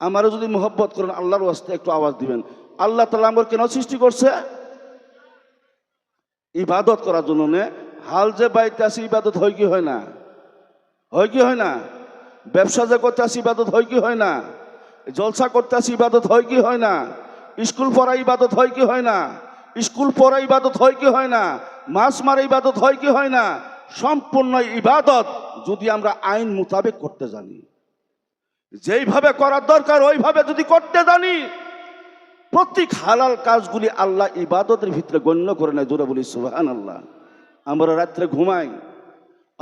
আমারও যদি মোহব্বত করেন, আল্লাহর ওয়াস্তে একটু আওয়াজ দিবেন। আল্লাহ তালা আমার কেন সৃষ্টি করছে? ইবাদত করার জন্য হাল যে বাইতে আসি ইবাদত হয় কি হয় না? হয় কি হয় না? ব্যবসা যে করতে আসি ইবাদত হয় কি হয় না? জলসা করতে আসি ইবাদত হয় কি হয় না? স্কুল পড়া ইবাদত হয় কি হয় না? স্কুল পড়া ইবাদত হয় কি হয় না? মাছ মারা ইবাদত হয় কি হয় না? সম্পূর্ণ ইবাদত যদি আমরা আইন মোতাবেক করতে জানি। যেইভাবে করার দরকার, ওইভাবে যদি করতে জানি, প্রত্যেক হালাল কাজগুলি আল্লাহ ইবাদতের ভিতরে গণ্য করে নেয়। জোরে বলি সুবাহান আল্লাহ আমরা রাত্রে ঘুমাই।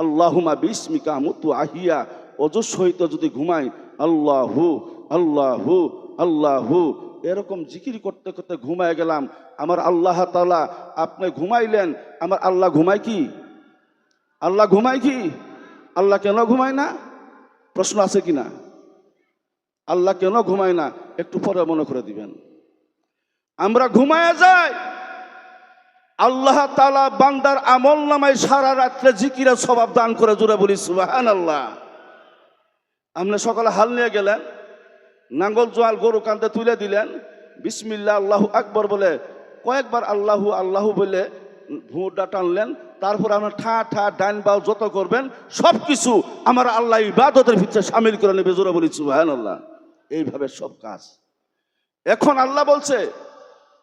আল্লাহুমা বিস্মিকা মুতু আহিয়া অজস সহিত যদি ঘুমাই, আল্লাহু আল্লাহু আল্লাহু, এরকম জিকির করতে করতে ঘুমায় গেলাম। আমার আল্লাহ তালা আপনি ঘুমাইলেন, আমার আল্লাহ ঘুমায় কি? আল্লাহ ঘুমায় কি? আল্লাহ কেন ঘুমায় না? প্রশ্ন আছে কি না আল্লাহ কেন ঘুমায় না? একটু পরে মনে করে দিবেন। আমরা ঘুমায় যাই। আল্লাহ তালা বান্দার আমল নামায় সারা রাত্রে জিকিরা স্বভাব দান করে জুড়ে বলি সুবাহান আল্লাহ আপনি সকালে হাল নিয়ে গেলেন, নাঙ্গল জোয়াল গরু কান্দে তুলে দিলেন বিসমিল্লা আল্লাহ আকবর বলে, কয়েকবার আল্লাহু আল্লাহু বলে ভুঁটা টানলেন, তারপর আপনার ঠা ঠা, ডাইন বাউ যত করবেন সব কিছু আমার আল্লাহ ইবাদতের ভিতরে সামিল করে নেবে জোরে বলি সুবাহান আল্লাহ এইভাবে সব কাজ। এখন আল্লাহ বলছে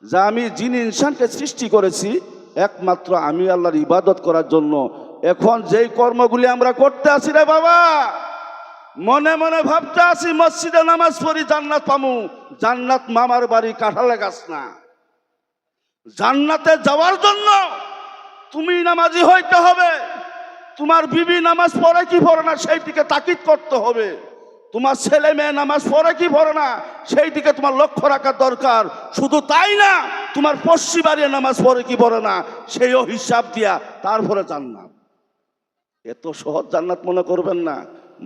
যে আমি যিনি ইনসানকে সৃষ্টি করেছি, একমাত্র আমি আল্লাহর ইবাদত করার জন্য। এখন যেই কর্মগুলি আমরা করতে আসি রে বাবা, মনে মনে ভাবতে আসি মসজিদে নামাজ পড়ি, জান্নাত পামু। জান্নাত মামার বাড়ি কাঁঠালে গাছ না। জান্নাতে যাওয়ার জন্য তুমি নামাজি হইতে হবে। তোমার বিবি নামাজ পড়ে কি পড়ে না সেই দিকে তাকিদ করতে হবে। তোমার ছেলে মেয়ে নামাজ পড়ে কি পড়ে না সেই দিকে তোমার লক্ষ্য রাখা দরকার। শুধু তাই না, তোমার পশ্চিম বাড়ির নামাজ পড়ে কি পড়ে না সেইও হিসাব দিয়া তারপরে জান্নাত। এত সহজ জান্নাত মনে করবেন না,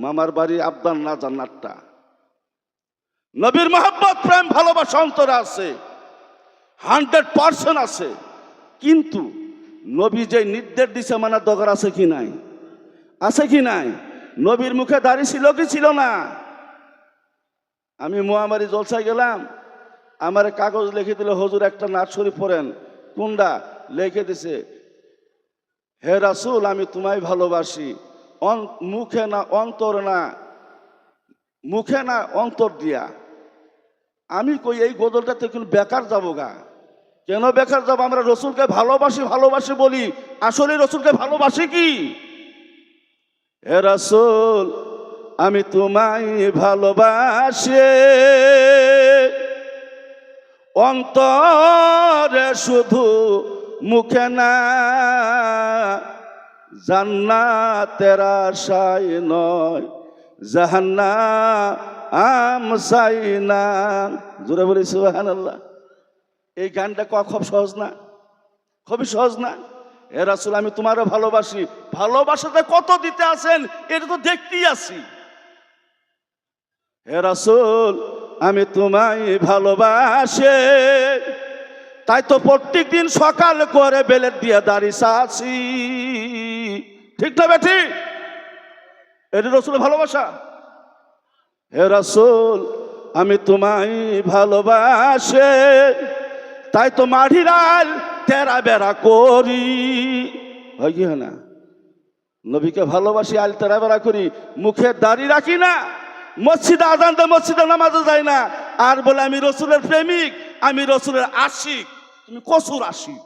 মামার বাড়ি আবদান না জান্নাতটা। নবীর মহাব্বত, প্রেম, ভালোবাসা অন্তরে আছে, হান্ড্রেড পার্সেন্ট আছে। কিন্তু নবী যে নির্দেশ দিছে মানে দরকার আছে কি নাই? আছে কি নাই? নবীর মুখে দাড়ি ছিল কি ছিল না? আমি মহামারী জলসায় গেলাম, আমার কাগজ লিখে দিল হজুর একটা নাচ শরীফ পড়েন। কোনটা লিখে দিছে, হে রাসুল, আমি তোমায় ভালোবাসি। মুখে না অন্তর না, মুখে না অন্তর দিয়া। আমি কই এই গদলটাতে কিন্তু বেকার যাব গা? কেন বেকার যাব? আমরা রসুলকে ভালোবাসি ভালোবাসি বলি। আসলে রসুলকে ভালোবাসি কি? হে রসুল, আমি তোমায় ভালোবাসি। অন্তরে শুধু মুখে না, জান্নাতের আশায় নয় জাহান্না আম সাই না। জোরে বলি সুবাহান এই গানটা খুব সহজ না? খুবই সহজ না? এ রাসুল, আমি তোমারও ভালোবাসি। ভালোবাসাতে কত দিতে আছেন? এটা তো দেখতেই আছি। হে রাসুল, আমি তোমায় ভালোবাসে। তাই তো প্রত্যেক দিন সকাল করে বেলের দিয়ে দাঁড়ি সাছি ঠিক না বেঠি? এটা রসুল ভালোবাসা। হে রাসুল, আমি তোমায় ভালোবাসে। তাই তো মাঢিরাল তেরা বেড়া করি। হয় কি না? নবীকে ভালোবাসি, আল তেরা বেড়া করি। মুখে দাড়ি রাখি না, মসজিদে আজান দেয়, মসজিদে নামাজে যায় না। আর বলে, আমি রসুলের প্রেমিক, আমি রসুলের আশিক, তুমি কসুর আশিক।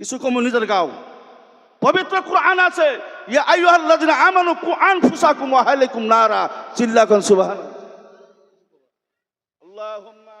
কিছু কম নিজের গাও। পবিত্র কোরআন আছে, ইয়া আইয়ুহাল্লাযিনা আমানু কু আনফুসাকুম ওয়া আহলিকুম নারা। চিল্লা কোন সুবহান আল্লাহুম্মা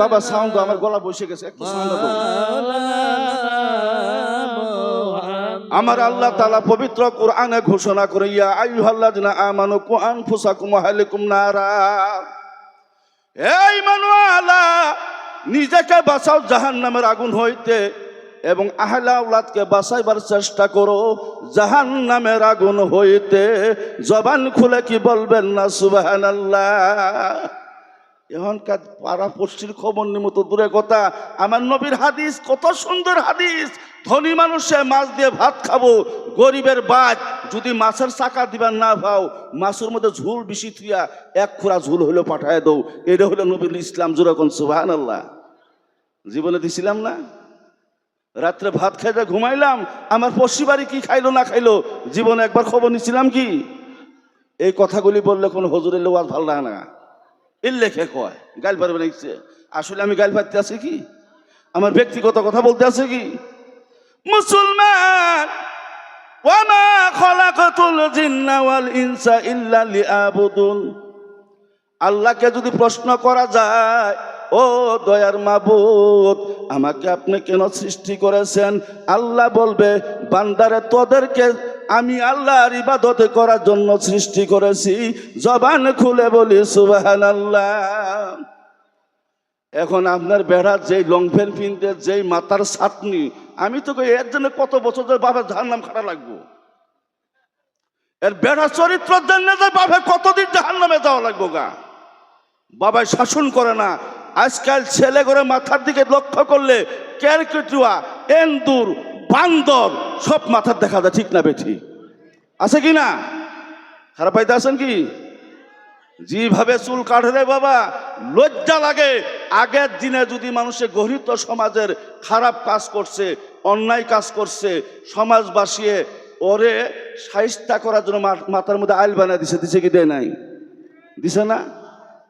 বাবা সাউন্ড আমার গলা বসে গেছে আমার আল্লাহ তালা পবিত্র কোরআনে ঘোষণা করে, ইয়া আইয়ুহাল্লাযিনা আমানু কু আনফুসাকুম ওয়া আহলিকুম নারা। এই মানুয়ালা নিজেকে বাঁচাও জাহান্নামের আগুন হইতে এবং আহলা আওলাদকে বাঁচাইবার চেষ্টা করো জাহান নামের আগুন হইতে। জবান খুলে কি বলবেন না, সুবহানাল্লাহ? এখনকার পাড়া পশ্চির খবর নিমত দূরে কথা। আমার নবীর হাদিস, কত সুন্দর হাদিস। ধনী মানুষে মাছ দিয়ে ভাত খাব, গরিবের বাদ যদি মাছের চাকা দিবার না ভাও, মাছের মধ্যে ঝুল বেশি এক খোরা ঝুল হইল পাঠায় দৌ এটা হলো নবীর ইসলাম জুরাকন সুবাহান আল্লাহ জীবনে দিছিলাম না? রাত্রে ভাত খাইতে ঘুমাইলাম, আমার পশ্চিম বাড়ি কি খাইলো না খাইলো? জীবনে একবার খবর নিছিলাম কি? এই কথাগুলি বললে কোনো হজুরের লোক ভালো লাগে না। এর লেখে কয়? গাইল পারবে না। আসলে আমি গাইল পারতে আছে কি? আমার ব্যক্তিগত কথা বলতে আছে কি? মুসলমান, ওয়ামা খলাকাতুল জিন্না ওয়াল ইনসা ইল্লা লিআবুদুন। আল্লাহকে যদি প্রশ্ন করা যায়, ও দয়ার মাবুদ, আমাকে আপনি কেন সৃষ্টি করেছেন? আল্লাহ বলবে, বান্দারে তোদেরকে আমি আল্লাহর ইবাদত করার জন্য সৃষ্টি করেছি। জবান খুলে বলি সুবাহান আল্লাহ এখন আপনার বেড়া যেই লং প্যান্ট পিনতে যেই মাথার ছাটনি, আমি তো কই এর জন্য কত বছর ধরে বাবার ধার নাম খাটা লাগবো? এর বেড়া চরিত্র জন্য বাবা কতদিন জাহান নামে যাওয়া লাগবো গা? বাবাই শাসন করে না। আজকাল ছেলে করে মাথার দিকে লক্ষ্য করলে ক্যারকেটুয়া এন্দুর বান্দর, সব মাথার দেখা যায়, ঠিক না বেঠি? আছে কি না? খারাপ পাইতে আছেন কি? যেভাবে চুল কাটে রে বাবা, লজ্জা লাগে। আগের দিনে যদি মানুষের গরিত সমাজের খারাপ কাজ করছে, অন্যায় কাজ করছে, সমাজ বাসিয়ে ওরে সাহিস্তা করার জন্য মাথার মধ্যে আইল বানিয়ে দিছে দিছে কি দেয় নাই? দিছে না?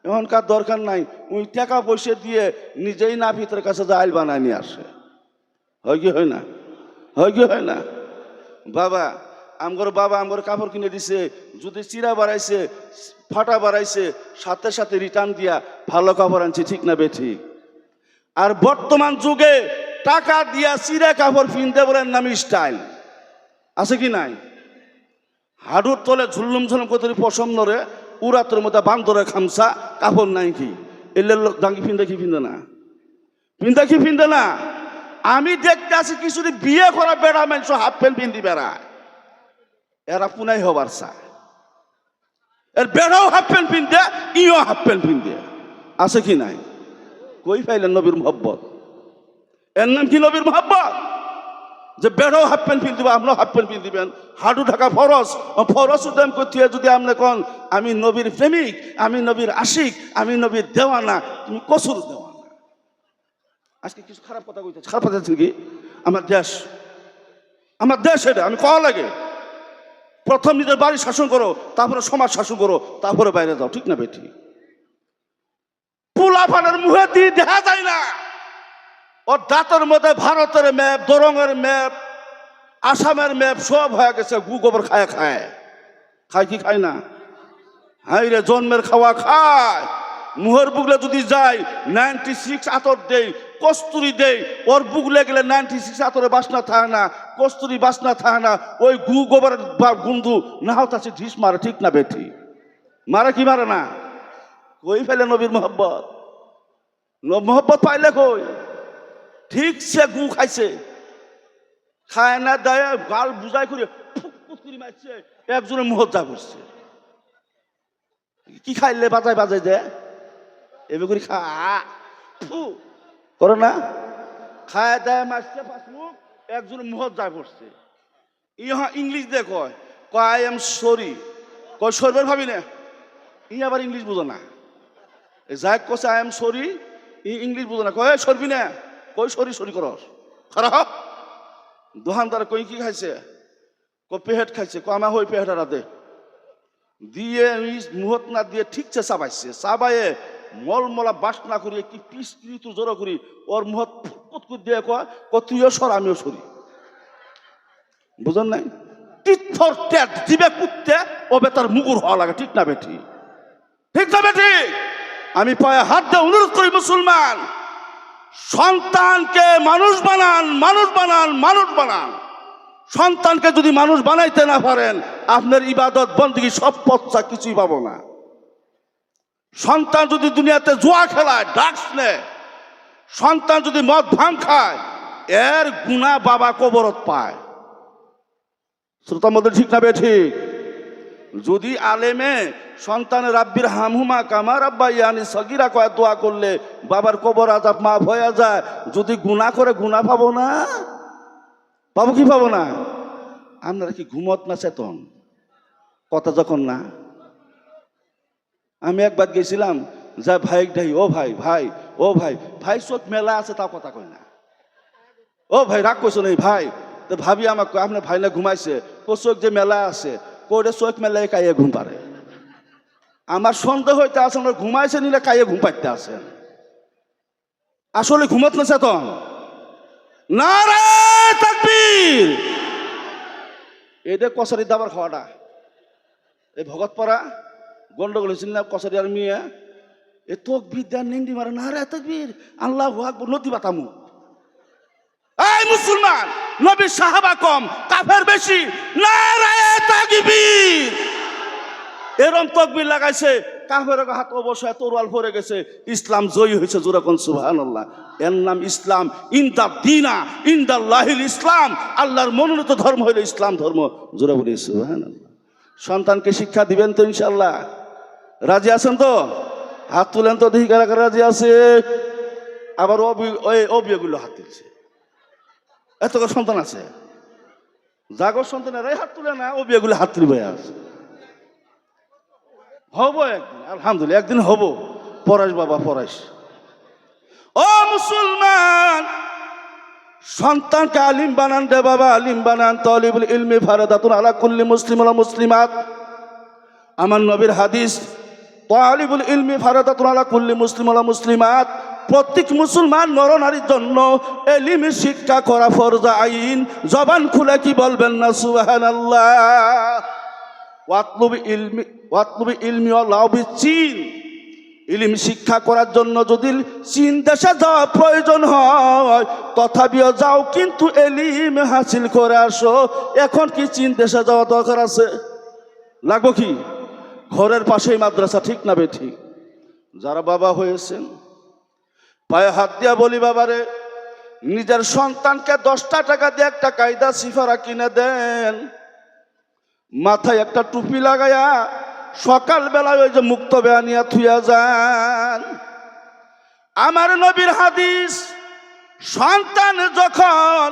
এখনকার দরকার নাই? ওই টাকা পয়সা দিয়ে নিজেই না ভিতরের কাছে যে আইল বানায় নিয়ে আসে। হয় কি হয় না? হয় কি হয় না। বাবা, আমগর বাবা আমগর কাপড় কিনে দিছে, যদি চিরা বাড়াইছে, ফাটা বাড়াইছে, সাথে সাথে রিটার্ন দিয়া ভালো কাপড় আনছে, ঠিক না বে ঠিক আর বর্তমান যুগে টাকা দিয়া চিরা কাপড় কিনতে বলেন নাম স্টাইল আছে কি নাই? হাডুর তলে ঝুলুম ঝুলুম কত পশম নরে উড়াতের মধ্যে বান্দরে খামসা, কাপড় নাই কি? এলে দাঙ্গি ফিন্দে কি ফিন্দে না? ফিন্দে কি ফিন্দে না? আমি দেখতে আছি কিছুদিন বিয়ে করা বেড়া মানুষ, হাফ প্যান্ট পিন্দি বেড়ায় এরা পুনাই হবার চায় এর বেড়াও হাফ প্যান্ট পিনতে ইও হাফ প্যান্ট পিনতে আছে কি নাই? কই পাইলেন নবীর মোহব্বত? এর নাম কি নবীর মোহব্বত? যে বেড়াও হাফ প্যান্ট পিন আপনার হাফ প্যান্ট পিন দিবেন হাঁটু ঢাকা ফরস ফরস উদ্যম করতে যদি আপনি কন, আমি নবীর প্রেমিক, আমি নবীর আশিক, আমি নবীর দেওয়ানা, তুমি কসুর দেওয়ানা আজকে কিছু খারাপ কথা কইতেছে। খারাপ কথা কি? আমার দেশ। আমার দেশ এটা, আমি কওয়া লাগে। প্রথম নিজের বাড়ি শাসন করো, তারপরে সমাজ শাসন করো, তারপরে বাইরে যাও, ঠিক না বেটি? পোলাপানের মুখে দিয়ে দেখা যায় না। ওর দাঁতের মধ্যে ভারতের ম্যাপ, দরঙের ম্যাপ, আসামের ম্যাপ সব হয়ে গেছে গু গোবর খায় খায়। খায় কি খায় না? হাই রে, জন্মের খাওয়া খায়। মুহের বুগলে যদি যাই নাইনটি সিক্স আতর দেই, কস্তুরি দেই, ওর বুগলে গেলে নাইনটি সিক্স আতরে বাসনা থাকে না, কস্তুরি বাসনা থাকে না, ওই গু গোবর বা গুন্দু না হতে আছে, ঢিস মারে, ঠিক না বেঠি? মারে কি মারে না? কই ফেলে নবীর মোহব্বত? মোহব্বত পাইলে কই? ঠিক সে গু খাইছে। খায় না, দেয়, গাল বুঝাই করে ফুক ফুক করে মারছে, একজনের মুহত যা করছে কি খাইলে, বাজায় বাজায় দে এবার করে খা করো না। খায় দেয় মারছে পাঁচ মুখ একজনের মুহত যা পড়ছে। ইহা ইংলিশ দে কয় কয় আই এম সরি কয় সরবার ভাবি না। ই আবার ইংলিশ বুঝো না। যাই কছে আই এম সরি ই ইংলিশ বুঝো না। কয় সরবি না। কই সরি সরি করস। খারাপ দোকানদার কই কি খাইছে? ক পেহেট খাইছে। ক আমা হই পেহেটা রাতে দিয়ে মুহত না দিয়ে ঠিকছে চাবাইছে। চাবাইয়ে মলমলা বাস না করি কি পিস তো জড়ো করি, ওর মুহত ফুটফুট করে দিয়ে কয় ক তুইও সর আমিও সরি। বুঝেন নাই? ত্যাগ দিবে কুত্তে, ওবে তার মুগুর হওয়া লাগে, ঠিক না বেঠি ঠিক না বেঠি আমি পায়ে হাত দিয়ে অনুরোধ করি, মুসলমান, সন্তানকে মানুষ বানান মানুষ বানান মানুষ বানান। সন্তানকে যদি মানুষ বানাইতে না পারেন, আপনার ইবাদত বন্দী সব পচ্চা কিছুই পাবো না। সন্তান যদি দুনিয়াতে জুয়া খেলায় ড্রাগস নেয়, সন্তান যদি মদ ভাঙ খায়, এর গুণা বাবা কবরত পায়। শ্রোতার মধ্যে ঠিক না ঠিক? যদি আলেমে সন্তানের রাব্বির হামহুমা কামার আব্বা ইয়ানি সগিরা কয়, দোয়া করলে বাবার কবর আজাব মাফ হয়ে যায়, যদি গুণা করে গুণা পাবো না? পাবো কি পাবো না? আপনারা কি ঘুমত না চেতন? কথা যখন না আমি একবার গেছিলাম যা ভাই ডাই ও ভাই ভাই, ও ভাই ভাই চোখ মেলা আছে, তাও কথা কয় না। ও ভাই, রাগ করছ নেই ভাই? তো ভাবি আমাকে আপনার ভাই না ঘুমাইছে? ও চোখ যে মেলা আছে কোরে চোখ মেলায় কাইয়ে ঘুম পারে। আমার সন্দেহ হইতে আছে আমরা ঘুমাইছে নিলে কাইয়ে ঘুম পাইতে আছেন আসলে ঘুমত না চেতন? না রে তাকবীর এটা কসারি দাবার খাওয়াটা এই ভগত পড়া গন্ডগোল হয়েছিল না কসারি আর মিয়া। এ তোক বিদ্যা নেংডি মারে, না রে তাকবীর। আল্লাহ আকবর, নদী বাতামু। এই মুসলমান, নবী সাহাবা কম, কাফের বেশি। নারায়ে তাকবীর। এরম তকবির লাগাইছে, কাফের হাত অবশ্যই তরোয়াল পরে গেছে। ইসলাম জয়ী হয়েছে জোরাকন সুবহানাল্লাহ। এর নাম ইসলাম, ইন্দা দিনা, ইন্দাল্লাহিল ইসলাম। আল্লাহর মনোনীত ধর্ম হইল ইসলাম ধর্ম, জোরা বলি সুবহানাল্লাহ। সন্তানকে শিক্ষা দিবেন তো ইনশাল্লাহ রাজি আছেন তো? হাত তুলেন তো, দেখি কারা কারা রাজি আছে। আবার অবিয়গুলো হাত তুলছে। এত সন্তান আছে? জাগর সন্তানেরাই হাত তুলে না ও বিয়েগুলো হাত তুলবে আছে হব একদিন, আলহামদুলিল্লাহ, একদিন হব। পরাশ বাবা, পরাশ। ও মুসলমান, সন্তানকে আলিম বানান দে বাবা, আলিম বানান। তলিবুল ইলমি ফারাদাতুন আলা কুল্লি মুসলিম মুসলিমাত। আমার নবীর হাদিস তালিবুল ইলমি ফারাদাতুন আলা কুল্লি মুসলিম ওয়া মুসলিমাত। প্রত্যেক মুসলমান নরনারীর জন্য এলিম শিক্ষা করা ফরজ আইন। জবান খুলে কি বলবেন না? সুবহানাল্লাহ। ওয়াতলুবি ইলমি ওয়াতলুবি ইলমি ওয়ালাউবি চীন। ইলিম শিক্ষা করার জন্য যদি চীন দেশে যাওয়া প্রয়োজন হয়, তথাপিও যাও কিন্তু এলিম হাসিল করে আসো। এখন কি চীন দেশে যাওয়া দরকার আছে? লাগবো কি? ঘরের পাশেই মাদ্রাসা, ঠিক না ঠিক? যারা বাবা হয়েছেন, পায়ে হাত দিয়া বলি, বাবারে, নিজের সন্তানকে দশটা টাকা দিয়ে একটা কায়দা সিফারা কিনে দেন। মাথায় একটা টুপি লাগায়া সকালবেলায় ওই যে মুক্ত বেয়ানিয়া থুয়া যান। আমার নবীর হাদিস, সন্তান যখন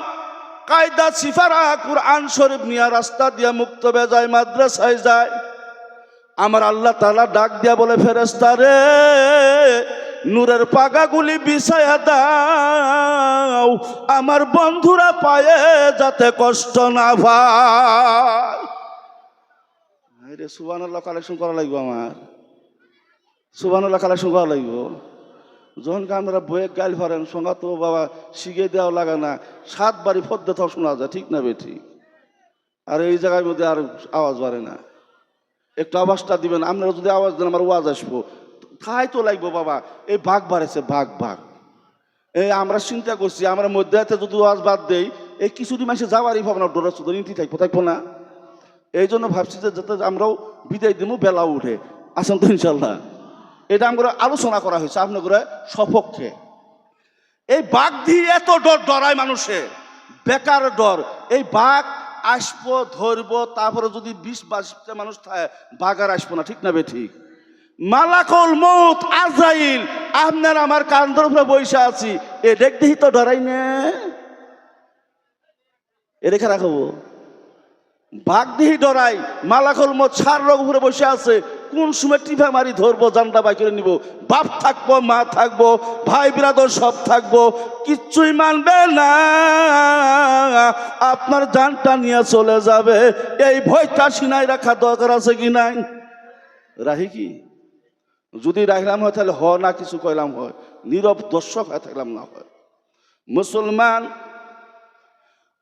কায়দা সিফারা কুরআন শরীফ নিয়া রাস্তা দিয়া মুক্ত যায় মাদ্রাসায় যায় আমার আল্লাহ তালা ডাক দিয়া বলে ফেরেস্তা রে, নূরের পাগাগুলি বিছায়া দাও। আমার বন্ধুরা পায়ে যাতে কষ্ট না পায়। রে সুবান আল্লাহ কালেকশন করা লাগবে আমার। সুবান আল্লাহ কালেকশন করা লাগবে। যখন আমরা বইয়ে গাইল ফারেন সঙ্গা তো বাবা শিখে দেওয়া লাগে না। সাত বাড়ি ফদ্দে থাও শোনা যায়, ঠিক না বেঠি? আর এই জায়গার মধ্যে আর আওয়াজ বাড়ে না। একটু আওয়াজটা দিবেন, আপনারা যদি আওয়াজ দেন, আমার ওয়াজ আসব। খাই তো লাগবো, বাবা। এই বাঘ বাড়েছে বাঘ বাঘ এই আমরা চিন্তা করছি, আমরা মধ্যে যদি ওয়াজ বাদ দেই, এই কিছুদিন মাসে যাওয়ারই ভাবনা, ডোরা শুধু নিতে থাকব থাকব না। এই জন্য ভাবছি যে যাতে আমরাও বিদায় দিব বেলা উঠে। আসেন তো ইনশাল্লাহ এটা আমরা আলোচনা করা হয়েছে আপনার সপক্ষে। এই বাঘ দিয়ে এত ডর, ডরায় মানুষে। বেকার ডর। এই বাঘ আসব, ধরবো, তারপরে যদি বিশ বাইশটা মানুষ থাকে বাগার আসব না, ঠিক না বে ঠিক? মালাকল মৌত আজাইল আপনার আমার কান্দর উপরে বসে আছি। এ দেখতেই তো ডরাই নে। এ রেখে রাখব। বাঘ দিহি ডরাই, মালাকল মত সার উপরে বসে আছে। কোন সময় টিফা মারি ধরবো জানটা বাই করে নিব? বাপ থাকব, মা থাকব, ভাই বিরাদর সব থাকব, কিচ্ছুই মানবে না। আপনার জানটা নিয়ে চলে যাবে। এই ভয়টা সিনাই রাখা দরকার আছে কি নাই? রাহি কি? যদি রাখলাম হয়, তাহলে হ না, কিছু কইলাম হয়। নীরব দর্শক হয়ে থাকলাম না হয়। মুসলমান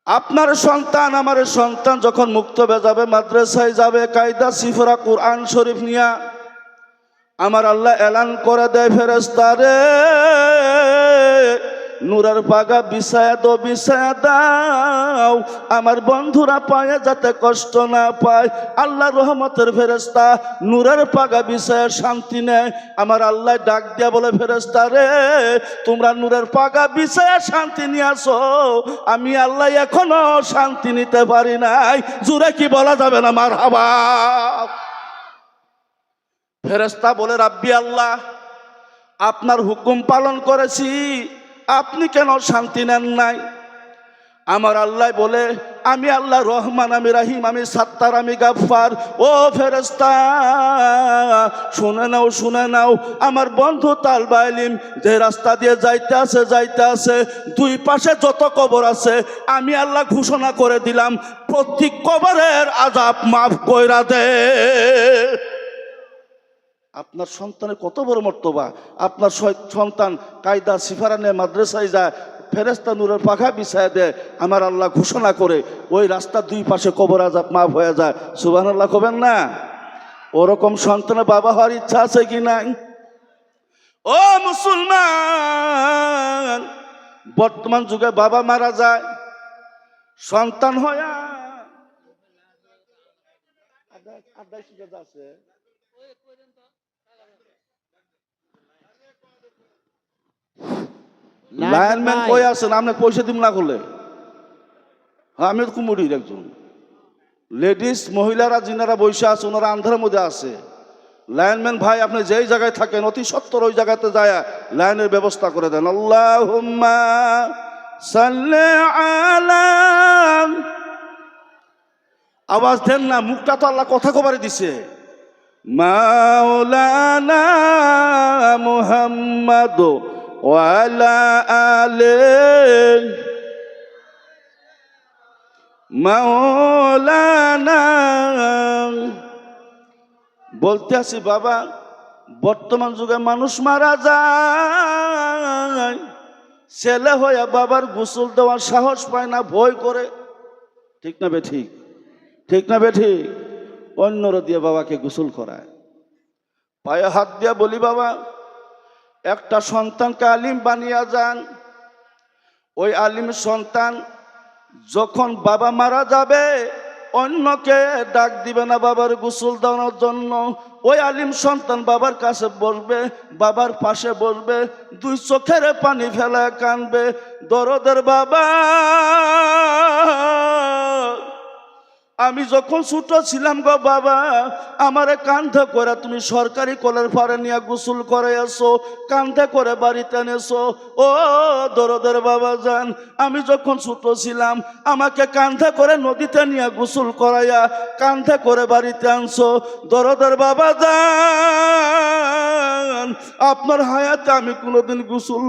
আপনার সন্তান, আমার সন্তান যখন মুক্ত হয়ে যাবে, মাদ্রাসায় যাবে, কায়দা, সিফরা, কোরআন শরীফ নিয়া, আমার আল্লাহ এলান করে দেয় ফেরেস্তারে নূরের পাগা বিছায়া দো বিছায়া দাও। আমার বন্ধুরা পায়ে যাতে কষ্ট না পায়। আল্লাহ রহমতের ফেরেস্তা নূরের পাগা বিছায়া শান্তি নেয়। আমার আল্লাহ ডাক দিয়া বলে ফেরেস্তা রে, তোমরা নুরের পাগা বিছায়া শান্তি নিয়ে আসো। আমি আল্লাহ এখনও শান্তি নিতে পারি নাই। জুড়ে কি বলা যাবে না? মার হাবা ফেরেস্তা বলে, রাব্বি আল্লাহ, আপনার হুকুম পালন করেছি। আপনি কেন শান্তি নেন নাই? আমার আল্লাহ বলে, আমি আল্লাহ রহমান, আমি রাহিম, আমি সাত্তার, আমি গাফার ও ফেরেস্তা শুনে নাও শুনে নাও, আমার বন্ধু তাল বাইলিম যে রাস্তা দিয়ে যাইতে আছে যাইতে আছে, দুই পাশে যত কবর আছে, আমি আল্লাহ ঘোষণা করে দিলাম প্রত্যেক কবরের আজাব মাফ কইরা দে। আপনার সন্তানের কত বড় মর্তবা? আপনার সন্তান কায়দা সিফারানে মাদ্রাসায় যায় ফেরেস্তা নূরের পাখা বিছায় দেয়, আমার আল্লাহ ঘোষণা করে, ওই রাস্তার দুই পাশে কবর আজাব মাফ হয়ে যায়। সুবাহ আল্লাহ কবেন না? ওরকম সন্তানের বাবা হওয়ার ইচ্ছা আছে কি নাই? ও মুসলমান, বর্তমান যুগে বাবা মারা যায়, সন্তান হয়। আছে? লাইনম্যান কই আছেন আপনি পয়সা দিব না করলে। হ্যাঁ আমি কুমুরির একজন। লেডিস মহিলারা যিনারা বসে আছে ওনারা আন্ধারের মধ্যে আছে। লাইনম্যান ভাই আপনি যেই জায়গায় থাকেন অতি সত্তর ওই জায়গাতে যায় লাইনের ব্যবস্থা করে দেন। আল্লাহ আওয়াজ দেন না মুখটা তো আল্লাহ কথা কবারে দিছে। মাওলানা মুহাম্মদ ওয়ালা আলে মাওলানা বলতে আছি, বাবা, বর্তমান যুগে মানুষ মারা যায়। ছেলে হয়ে বাবার গোসল দেওয়ার সাহস পায় না, ভয় করে। ঠিক না বে ঠিক? ঠিক না বে ঠিক? অন্যরা দিয়ে বাবাকে গোসল করায়। পায়ে হাত দিয়া বলি, বাবা একটা সন্তানকে আলিম বানিয়ে যান। ওই আলিম সন্তান যখন বাবা মারা যাবে, অন্যকে ডাক দিবে না বাবার গোসল দেওয়ার জন্য। ওই আলিম সন্তান বাবার কাছে বসবে, বাবার পাশে বসবে, দুই চোখের পানি ফেলে কানবে, দরদের বাবা আমি যখন ছোট ছিলাম গো বাবা, আমারে কান্ধে করে তুমি সরকারি কলের পারে নিয়ে গোসল করে এসো, কান্ধে করে বাড়িতে এনেছো ও দরদের বাবা যান আমি যখন ছোট ছিলাম, আমাকে কান্ধে করে নদীতে নিয়ে গোসল করাইয়া কান্ধে করে বাড়িতে আনছো। দরদের বাবা যান আপনার হায়াতে আমি কোনোদিন গোসল